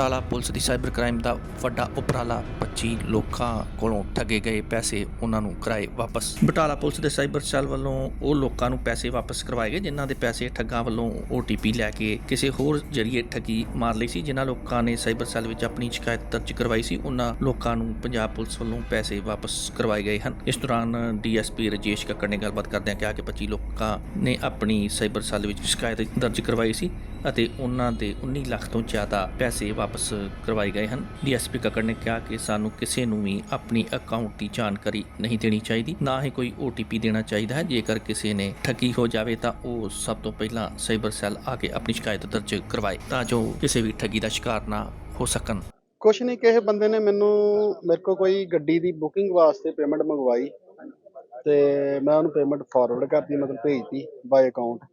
Batala police ਦੀ cyber crime ਦਾ ਵੱਡਾ ਉਪਰਾਲਾ 25 ਲੋਕਾਂ ਕੋਲੋਂ ਠੱਗੇ ਗਏ ਪੈਸੇ ਉਹਨਾਂ ਨੂੰ ਕਰਾਏ ਵਾਪਸ। ਬਟਾਲਾ ਪੁਲਿਸ ਦੇ ਸਾਈਬਰ ਸੈੱਲ ਵੱਲੋਂ ਉਹ ਲੋਕਾਂ ਨੂੰ ਪੈਸੇ ਵਾਪਸ ਕਰਵਾਏ ਗਏ, ਜਿਨ੍ਹਾਂ ਦੇ ਪੈਸੇ ਠੱਗਾਂ ਵੱਲੋਂ OTP ਲੈ ਕੇ ਕਿਸੇ ਹੋਰ ਜਰੀਏ ਠੱਗੀ ਮਾਰ ਲਈ ਸੀ। ਜਿਨ੍ਹਾਂ ਲੋਕਾਂ ਨੇ ਸਾਈਬਰ ਸੈੱਲ ਵਿੱਚ ਆਪਣੀ ਸ਼ਿਕਾਇਤ ਦਰਜ ਕਰਵਾਈ ਸੀ, ਉਹਨਾਂ ਲੋਕਾਂ ਨੂੰ ਪੰਜਾਬ ਪੁਲਿਸ ਵੱਲੋਂ ਪੈਸੇ ਵਾਪਸ ਕਰਵਾਏ ਗਏ ਹਨ। ਇਸ ਦੌਰਾਨ ਡੀਐਸਪੀ ਰਜੇਸ਼ ਕੱਕੜ ਨੇ ਗੱਲਬਾਤ ਕਰਦਿਆਂ ਕਿਹਾ ਕਿ 25 ਲੋਕਾਂ ਨੇ ਆਪਣੀ ਸਾਈਬਰ ਸੈੱਲ ਵਿੱਚ ਸ਼ਿਕਾਇਤ ਦਰਜ ਕਰਵਾਈ ਸੀ ਅਤੇ ਉਹਨਾਂ ਦੇ 19 ਲੱਖ ਤੋਂ ਜ਼ਿਆਦਾ ਪੈਸੇ ਵਾਪਸ ਕਰਵਾਏ ਗਏ ਹਨ। ਡੀਐਸਪੀ ਕੱਕੜ ਨੇ ਕਿਹਾ ਕਿ ਸਾਨੂੰ ਕਿਸੇ ਨੂੰ ਵੀ ਆਪਣੀ ਅਕਾਊਂਟ ਦੀ ਜਾਣਕਾਰੀ ਨਹੀਂ ਦੇਣੀ ਚਾਹੀਦੀ, ਨਾ ਹੀ ਕੋਈ OTP ਦੇਣਾ ਚਾਹੀਦਾ ਹੈ। ਜੇਕਰ ਕਿਸੇ ਨੇ ਠੱਗੀ ਹੋ ਜਾਵੇ ਤਾਂ ਉਹ ਸਭ ਤੋਂ ਪਹਿਲਾਂ ਸਾਈਬਰ ਸੈੱਲ ਆ ਕੇ ਆਪਣੀ ਸ਼ਿਕਾਇਤ ਦਰਜ ਕਰਵਾਏ ਤਾਂ ਜੋ ਕਿਸੇ ਵੀ ਠੱਗੀ ਦਾ ਸ਼ਿਕਾਰ ਨਾ ਹੋ ਸਕਣ। ਕੁਛ ਨਹੀਂ, ਕਿਸੇ ਬੰਦੇ ਨੇ ਮੈਨੂੰ, ਮੇਰੇ ਕੋਲ ਕੋਈ ਗੱਡੀ ਦੀ ਬੁਕਿੰਗ ਵਾਸਤੇ ਪੇਮੈਂਟ ਮੰਗਵਾਈ ਤੇ ਮੈਂ ਉਹਨੂੰ ਪੇਮੈਂਟ ਫਾਰਵਰਡ ਕਰਤੀ, ਮਤਲਬ ਭੇਜਤੀ ਬਾਈ ਅਕਾਊਂਟ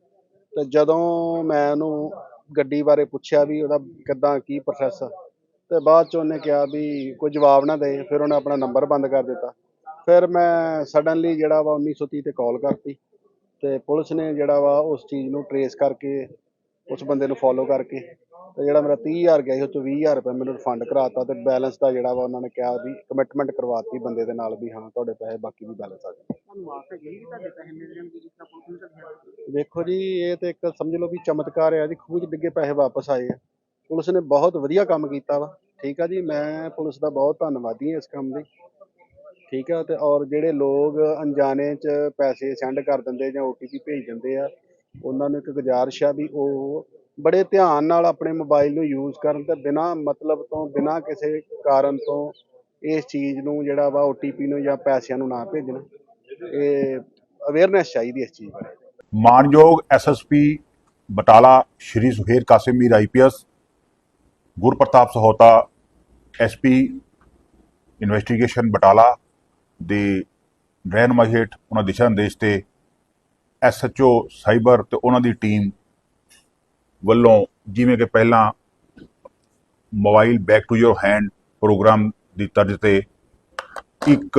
ਤੇ ਜਦੋਂ ਮੈਂ ਉਹਨੂੰ ਗੱਡੀ ਬਾਰੇ ਪੁੱਛਿਆ ਵੀ ਉਹਦਾ ਕਿੱਦਾਂ, ਕੀ ਪ੍ਰੋਸੈਸ ਆ। ਤੇ ਬਾਅਦ ਚ ਉਹਨੇ ਕਿਹਾ ਵੀ ਕੋਈ ਜਵਾਬ ਨਾ ਦੇ, ਫਿਰ ਉਹਨੇ ਆਪਣਾ ਨੰਬਰ ਬੰਦ ਕਰ ਦਿੱਤਾ। ਫਿਰ ਮੈਂ ਸਡਨਲੀ ਜਿਹੜਾ ਵਾ 1930 ਤੇ ਕਾਲ ਕਰਤੀ। ਤੇ ਪੁਲਿਸ ਨੇ ਜਿਹੜਾ ਵਾ ਉਸ ਚੀਜ਼ ਨੂੰ ਟਰੇਸ ਕਰਕੇ, ਉਸ ਬੰਦੇ ਨੂੰ ਫੋਲੋ ਕਰਕੇ ਤੇ ਜਿਹੜਾ ਮੇਰਾ 30000 ਗਿਆ ਸੀ ਉਹ ਚੋਂ 20000 ਰੁਪਏ ਮੈਨੂੰ ਰਿਫੰਡ ਕਰਾਤਾ ਤੇ ਬੈਲੈਂਸ ਦਾ ਜਿਹੜਾ ਵਾ ਉਹਨਾਂ ਨੇ ਕਿਹਾ ਵੀ ਕਮਿਟਮੈਂਟ ਕਰਵਾਤੀ ਬੰਦੇ ਦੇ ਨਾਲ ਵੀ ਹਾਂ ਤੁਹਾਡੇ ਪੈਸੇ ਬਾਕੀ ਵੀ ਬੈਲੈਂਸ ਆ ਜਾਣਗੇ। ਤੁਹਾਨੂੰ ਆਸ ਹੈਗੀ ਕਿ ਤੁਹਾਡੇ ਪੈਸੇ ਮਿਲ ਜਾਣਗੇ ਜਿਸ ਤਰ੍ਹਾਂ ਪੁਲਿਸ ਨੇ ਦੱਸਿਆ ਵੇਖੋ ਜੀ ਇਹ ਤੇ ਇੱਕ ਸਮਝ ਲਓ ਵੀ ਚਮਤਕਾਰ ਆ ਜੀ ਖੂਹ 'ਚ ਡਿੱਗੇ ਪੈਸੇ ਵਾਪਸ ਆਏ ਆ। ਪੁਲਿਸ ਨੇ ਬਹੁਤ ਵਧੀਆ ਕੰਮ ਕੀਤਾ ਵਾ ਠੀਕ ਆ ਜੀ ਮੈਂ ਪੁਲਿਸ ਦਾ ਬਹੁਤ ਧੰਨਵਾਦੀ ਹਾਂ ਇਸ ਕੰਮ ਲਈ। ਠੀਕ ਆ ਤੇ ਔਰ ਜਿਹੜੇ ਲੋਕ ਅਣਜਾਣੇ 'ਚ ਪੈਸੇ ਸੈਂਡ ਕਰ ਦਿੰਦੇ ਜਾਂ OTP ਭੇਜ ਦਿੰਦੇ ਆ ਉਹਨਾਂ ਨੂੰ ਇੱਕ ਗੁਜ਼ਾਰਿਸ਼ ਆ ਵੀ ਉਹ ਬੜੇ ਧਿਆਨ ਨਾਲ ਆਪਣੇ ਮੋਬਾਈਲ ਨੂੰ ਯੂਜ਼ ਕਰਨ ਤੇ ਬਿਨਾਂ ਮਤਲਬ ਤੋਂ, ਬਿਨਾਂ ਕਿਸੇ ਕਾਰਨ ਤੋਂ ਇਸ ਚੀਜ਼ ਨੂੰ ਜਿਹੜਾ ਵਾ OTP ਨੂੰ ਜਾਂ ਪੈਸਿਆਂ ਨੂੰ ਨਾ ਭੇਜਣ। ਇਹ ਅਵੇਅਰਨੈਸ ਚਾਹੀਦੀ ਇਸ ਚੀਜ਼ ਬਾਰੇ। ਮਾਨਯੋਗ SSP Batala Shri Suhail Qasim Mir IPS Gurpartap Sahota SP investigation Batala ਦੇ ਰਹਿਨਮਾਈ ਹੇਠ ਉਹਨਾਂ ਦਿਸ਼ਾ ਨਿਰਦੇਸ਼ ਤੇ ਐਸਐਚਓ ਸਾਈਬਰ ਤੇ ਉਹਨਾਂ ਦੀ ਟੀਮ ਵੱਲੋਂ ਜਿਵੇਂ ਕਿ ਪਹਿਲਾਂ mobile back to your hand program ਦੀ ਤਰਜ਼ ਤੇ ਇੱਕ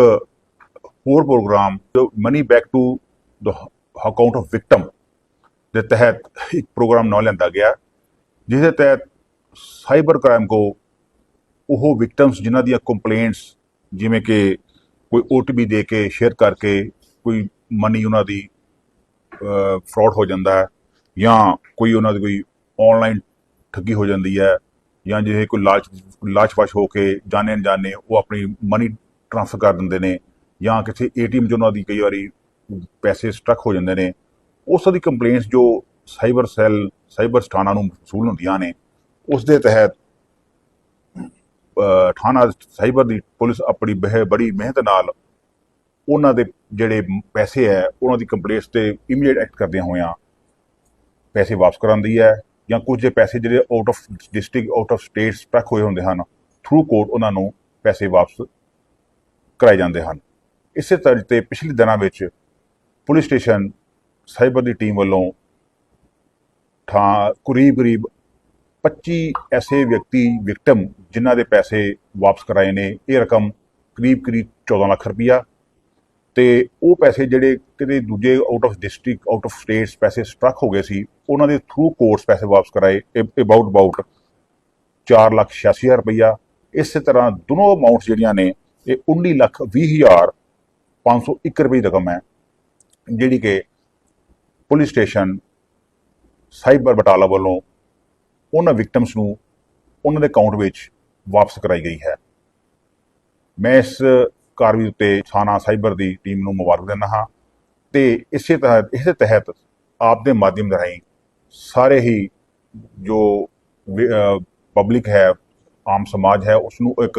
ਹੋਰ ਪ੍ਰੋਗਰਾਮ ਜੋ money back to the account of victim ਦੇ ਤਹਿਤ ਇੱਕ ਪ੍ਰੋਗਰਾਮ ਨਾਲ ਲੈਂਦਾ ਗਿਆ ਜਿਸ ਦੇ ਤਹਿਤ ਸਾਈਬਰ ਕ੍ਰਾਈਮ ਕੋ ਉਹ ਵਿਕਟਮਸ ਜਿਨ੍ਹਾਂ ਦੀਆਂ ਕੰਪਲੇਂਟਸ ਜਿਵੇਂ ਕਿ ਕੋਈ OTP ਦੇ ਕੇ ਸ਼ੇਅਰ ਕਰਕੇ, ਕੋਈ ਮਨੀ ਉਹਨਾਂ ਦੀ ਫਰਾਡ ਹੋ ਜਾਂਦਾ ਹੈ ਜਾਂ ਕੋਈ ਉਹਨਾਂ ਦੀ ਕੋਈ ਆਨਲਾਈਨ ਠੱਗੀ ਹੋ ਜਾਂਦੀ ਹੈ, ਜਾਂ ਜਿਹੇ ਕੋਈ ਲਾਲਚ ਲਾਲਚਵਸ਼ ਹੋ ਕੇ ਜਾਣੇ ਅਣਜਾਣੇ ਉਹ ਆਪਣੀ ਮਨੀ ਟ੍ਰਾਂਸਫਰ ਕਰ ਦਿੰਦੇ ਨੇ, ਜਾਂ ਕਿਸੇ ਏਟੀਐਮ 'ਚ ਉਹਨਾਂ ਦੀ ਕਈ ਵਾਰੀ ਪੈਸੇ ਸਟਕ ਹੋ ਜਾਂਦੇ ਨੇ, ਉਸ ਦੀ ਕੰਪਲੇਂਟਸ ਜੋ ਸਾਈਬਰ ਸੈੱਲ ਸਾਈਬਰ ਥਾਣਾ ਨੂੰ ਵਸੂਲ ਹੁੰਦੀਆਂ ਨੇ, ਉਸ ਦੇ ਤਹਿਤ ਥਾਣਾ ਸਾਈਬਰ ਦੀ ਪੁਲਿਸ ਆਪਣੀ ਬਹਿ, ਬੜੀ ਮਿਹਨਤ ਨਾਲ ਉਹਨਾਂ ਦੇ ਜਿਹੜੇ ਪੈਸੇ ਹੈ, ਉਹਨਾਂ ਦੀ ਕੰਪਲੇਂਟਸ ਤੇ ਇਮੀਡੀਏਟ ਐਕਟ ਕਰਦਿਆਂ ਹੋਇਆਂ ਪੈਸੇ ਵਾਪਸ ਕਰਾਉਂਦੀ ਹੈ ਜਾਂ ਕੁਝ ਦੇ ਪੈਸੇ ਜਿਹੜੇ out of district out of state stuck ਹੋਏ ਹੁੰਦੇ ਹਨ ਥਰੂ ਕੋਰਟ ਉਹਨਾਂ ਨੂੰ ਪੈਸੇ ਵਾਪਸ ਕਰਾਏ ਜਾਂਦੇ ਹਨ। ਇਸੇ ਤਰ੍ਹਾਂ ਤੇ ਪਿਛਲੇ ਦਿਨਾਂ ਵਿੱਚ ਪੁਲਿਸ ਸਟੇਸ਼ਨ ਸਾਈਬਰ ਦੀ ਟੀਮ ਵੱਲੋਂ ਠਾ ਕਰੀਬ ਕਰੀਬ 25 ਐਸੇ ਵਿਅਕਤੀ ਵਿਕਟਮ ਜਿਨ੍ਹਾਂ ਦੇ ਪੈਸੇ ਵਾਪਸ ਕਰਾਏ ਨੇ, ਇਹ ਰਕਮ ਕਰੀਬ ਕਰੀਬ 14 ਲੱਖ ਰੁਪਈਆ ਤੇ ਉਹ ਪੈਸੇ ਜਿਹੜੇ ਕਿਤੇ ਦੂਜੇ out of district out of states ਪੈਸੇ ਸਟਰਕ ਹੋ ਗਏ ਸੀ ਉਹਨਾਂ ਦੇ ਥਰੂ ਕੋਰਟਸ ਪੈਸੇ ਵਾਪਸ ਕਰਾਏ ਅਬਾਊਟ ਅਬਾਊਟ 4 ਲੱਖ 86000 ਰੁਪਈਆ। ਇਸੇ ਤਰ੍ਹਾਂ ਦੋਨੋਂ ਅਮਾਉਂਟਸ ਜਿਹੜੀਆਂ ਨੇ, ਇਹ 19 ਲੱਖ 20 ਹਜ਼ਾਰ 501 ਰੁਪਏ ਦੀ ਰਕਮ ਹੈ, ਜਿਹੜੀ ਕਿ ਪੁਲਿਸ ਸਟੇਸ਼ਨ, ਸਾਈਬਰ ਬਟਾਲਾ ਵੱਲੋਂ ਉਹਨਾਂ ਵਿਕਟਮਸ ਨੂੰ ਉਹਨਾਂ ਦੇ ਅਕਾਊਂਟ ਵਿੱਚ ਵਾਪਸ ਕਰਾਈ ਗਈ ਹੈ। ਮੈਂ ਇਸ ਕਾਰਵਾਈ ਉੱਤੇ ਥਾਣਾ ਸਾਈਬਰ ਦੀ ਟੀਮ ਨੂੰ ਮੁਬਾਰਕ ਦਿੰਦਾ ਹਾਂ ਤੇ ਇਸੇ ਤਹਿਤ ਇਸੇ ਤਹਿਤ ਆਪ ਦੇ ਮਾਧਿਅਮ ਰਾਹੀਂ ਸਾਰੇ ਹੀ ਜੋ ਪਬਲਿਕ ਹੈ, ਆਮ ਸਮਾਜ ਹੈ ਉਸ ਨੂੰ ਇੱਕ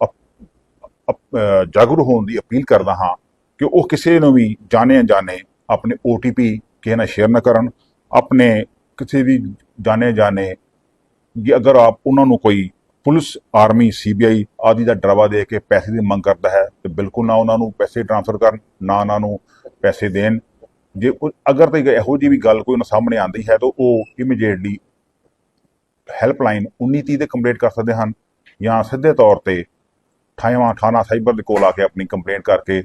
ਅਪ- ਜਾਗਰੂਕ ਹੋਣ ਦੀ ਅਪੀਲ ਕਰਦਾ ਹਾਂ ਕਿ ਉਹ ਕਿਸੇ ਨੂੰ ਵੀ ਜਾਣੇ ਅਣਜਾਣੇ ਆਪਣੇ OTP ਕਿਸੇ ਨਾਲ ਸ਼ੇਅਰ ਨਾ ਕਰਨ, ਆਪਣੇ ਕਿਸੇ ਵੀ ਜਾਣੇ ਜਾਣੇ ਜੇ ਅਗਰ ਆਪ ਉਹਨਾਂ ਨੂੰ ਕੋਈ ਪੁਲਿਸ ਆਰਮੀ ਸੀਬੀਆਈ ਆਦਿ ਦਾ ਡਰਾਵਾ ਦੇ ਕੇ ਪੈਸੇ ਦੀ ਮੰਗ ਕਰਦਾ ਹੈ, ਤੇ ਬਿਲਕੁਲ ਨਾ ਉਹਨਾਂ ਨੂੰ ਪੈਸੇ ਟ੍ਰਾਂਸਫਰ ਕਰਨ, ਨਾ ਉਹਨਾਂ ਨੂੰ ਪੈਸੇ ਦੇਣ ਜੇ ਅਗਰ ਤੇ ਇਹੋ ਜਿਹੀ ਵੀ ਗੱਲ ਕੋਈ ਉਹਨਾਂ ਸਾਹਮਣੇ ਆਂਦੀ ਹੈ ਤਾਂ ਉਹ ਇਮੀਡੀਏਟਲੀ ਹੈਲਪਲਾਈਨ 1930 ਤੇ ਕੰਪਲੇਂਟ ਕਰ ਸਕਦੇ ਹਨ ਜਾਂ ਸਿੱਧੇ ਤੌਰ ਤੇ ਥਾਣਾ ਥਾਣਾ ਸਾਈਬਰ ਦੇ ਕੋਲ ਆ ਕੇ ਆਪਣੀ ਕੰਪਲੇਂਟ ਕਰਕੇ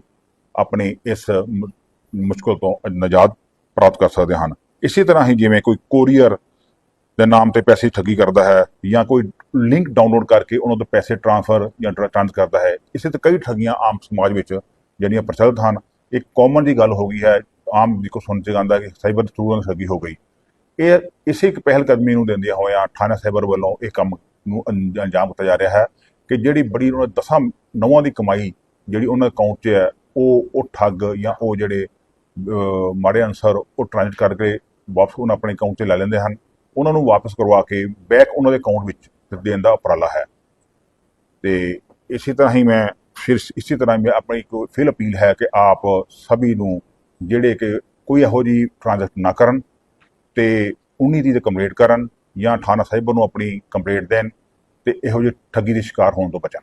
ਆਪਣੀ ਇਸ ਮੁਸ਼ਕਲ ਤੋਂ ਨਜਾਤ ਪ੍ਰਾਪਤ ਕਰ ਸਕਦੇ ਹਨ। ਇਸੇ ਤਰ੍ਹਾਂ ਹੀ ਜਿਵੇਂ ਕੋਈ ਕੋਰੀਅਰ ਦੇ ਨਾਮ ਤੇ ਪੈਸੇ ਠੱਗੀ ਕਰਦਾ ਹੈ ਜਾਂ ਕੋਈ ਲਿੰਕ ਡਾਊਨਲੋਡ ਕਰਕੇ ਉਹਨਾਂ ਤੋਂ ਪੈਸੇ ਟ੍ਰਾਂਸਫਰ ਜਾਂ ਟ੍ਰਾਂਸ ਕਰਦਾ ਹੈ, ਇਸੇ ਤੋਂ ਕਈ ਠੱਗੀਆਂ ਆਮ ਸਮਾਜ ਵਿੱਚ ਜਿਹੜੀਆਂ ਪ੍ਰਚਲਿਤ ਹਨ। ਇੱਕ ਕਾਮਨ ਦੀ ਗੱਲ ਹੋ ਗਈ ਹੈ ਆਮ ਜੀ ਕੋ ਸੁਣ ਚ ਆਉਂਦਾ ਕਿ ਸਾਈਬਰ ਥਰੂ ਨਾਲ ਠੱਗੀ ਹੋ ਗਈ। ਇਹ ਇਸੇ ਇੱਕ ਪਹਿਲ ਕਦਮੀ ਨੂੰ ਦਿੰਦਿਆਂ ਹੋਇਆਂ ਥਾਣਾ ਸਾਈਬਰ ਵੱਲੋਂ ਇਹ ਕੰਮ ਨੂੰ ਅੰਜ- ਅੰਜਾਮ ਦਿੱਤਾ ਜਾ ਰਿਹਾ ਹੈ ਕਿ ਜਿਹੜੀ ਬੜੀ ਉਹਨਾਂ ਦਸਾਂ ਨਵਾਂ ਦੀ ਕਮਾਈ ਜਿਹੜੀ ਉਹਨਾਂ ਅਕਾਊਂਟ 'ਚ ਹੈ, ਉਹ ਉਹ ਠੱਗ ਜਾਂ ਉਹ ਜਿਹੜੇ ਮਾੜੇ ਅਨਸਰ ਉਹ ਟ੍ਰਾਂਸਫਰ ਕਰਕੇ ਵਾਪਸ ਉਹਨਾਂ ਆਪਣੇ ਅਕਾਊਂਟ 'ਚ ਲੈ ਲੈਂਦੇ ਹਨ। ਉਹਨਾਂ ਨੂੰ ਵਾਪਸ ਕਰਵਾ ਕੇ ਬੈਕ ਉਹਨਾਂ ਦੇ ਅਕਾਊਂਟ ਵਿੱਚ ਦੇਣ ਦਾ ਉਪਰਾਲਾ ਹੈ। ਤੇ ਇਸੇ ਤਰ੍ਹਾਂ ਹੀ ਮੈਂ ਫਿਰ ਇਸੇ ਤਰ੍ਹਾਂ ਮੈਂ ਆਪਣੀ ਇੱਕ ਫਿਰ ਅਪੀਲ ਹੈ ਕਿ ਆਪ ਸਭੀ ਨੂੰ ਜਿਹੜੇ ਕਿ ਕੋਈ ਇਹੋ ਜਿਹੀ ਟ੍ਰਾਂਜੈਕਸ਼ਨ ਨਾ ਕਰਨ ਤੇ 19 ਦੀ ਤੇ ਕੰਪਲੀਟ ਕਰਨ ਜਾਂ ਥਾਣਾ ਸਾਹਿਬ ਨੂੰ ਆਪਣੀ ਕੰਪਲੇਂਟ ਦੇਣ ਤੇ ਇਹੋ ਜਿਹੀ ਠੱਗੀ ਦੇ ਸ਼ਿਕਾਰ ਹੋਣ ਤੋਂ ਬਚਣ।